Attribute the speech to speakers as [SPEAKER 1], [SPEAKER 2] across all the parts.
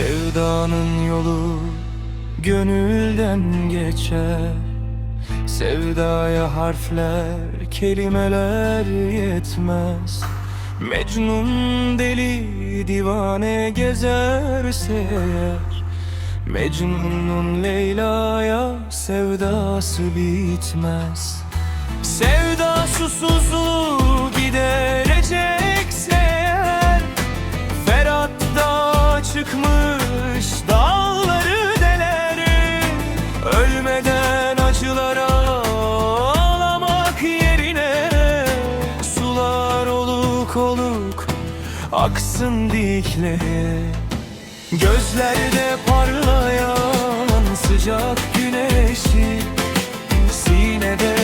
[SPEAKER 1] Sevdanın yolu gönülden geçer. Sevdaya harfler, kelimeler yetmez. Mecnun deli divane gezerse eğer Mecnun'un Leyla'ya sevdası bitmez. Sevda susuzluğu giderecekse aksın diklere Gözlerde parlayan sıcak güneşi Sinede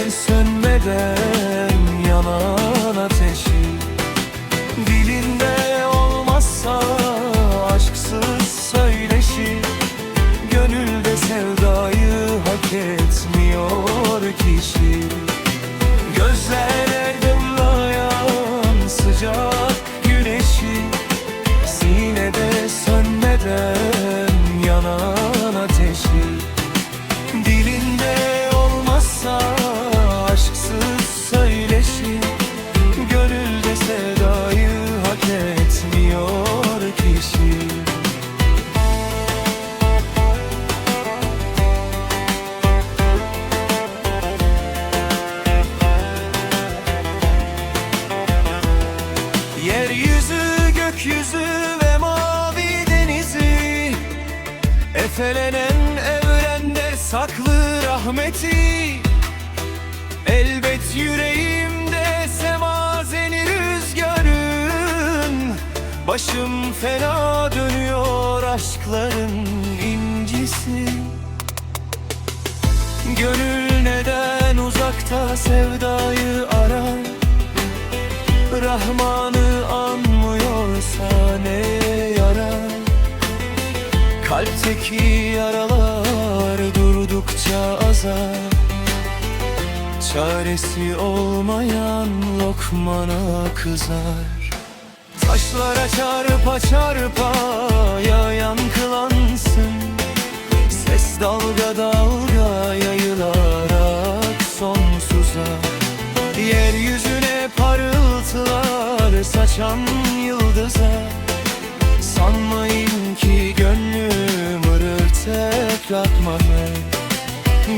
[SPEAKER 1] Efelenen evrende saklı rahmeti Elbet yüreğimde semazeni rüzgarın Başım fena dönüyor aşkların incisi. Gönül neden uzakta sevdayı arar? Rahman'ı anmıyorsa ne Kalpteki yaralar durdukça azar. Çaresi olmayan lokmana kızar. Taşlara çarpa çarpa ya yankılansın Ses dalga dalga yayılarak sonsuza. Yeryüzüne parıltılar saçan yıldıza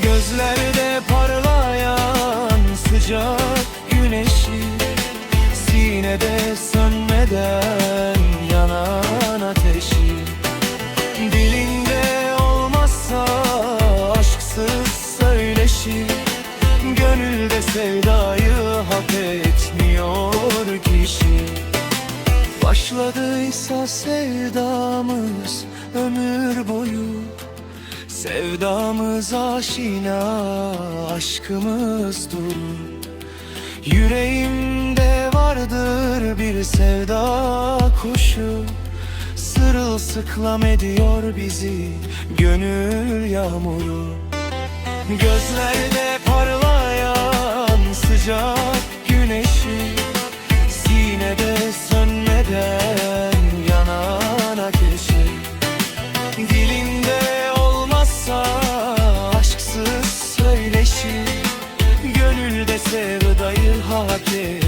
[SPEAKER 1] Gözlerde parlayan sıcak güneşi Sinede sönmeden yanan ateşi. Dilinde olmazsa aşksız söyleşi. Gönülde sevdayı hak etmiyor kişi. Başladıysa sevdamız ömür boyu Sevdamız aşina, aşkımız durur Yüreğimde vardır bir sevda kuşu. Sırılsıklam ediyor bizi gönül yağmuru. Gözlerde parlayan sıcak Gönülde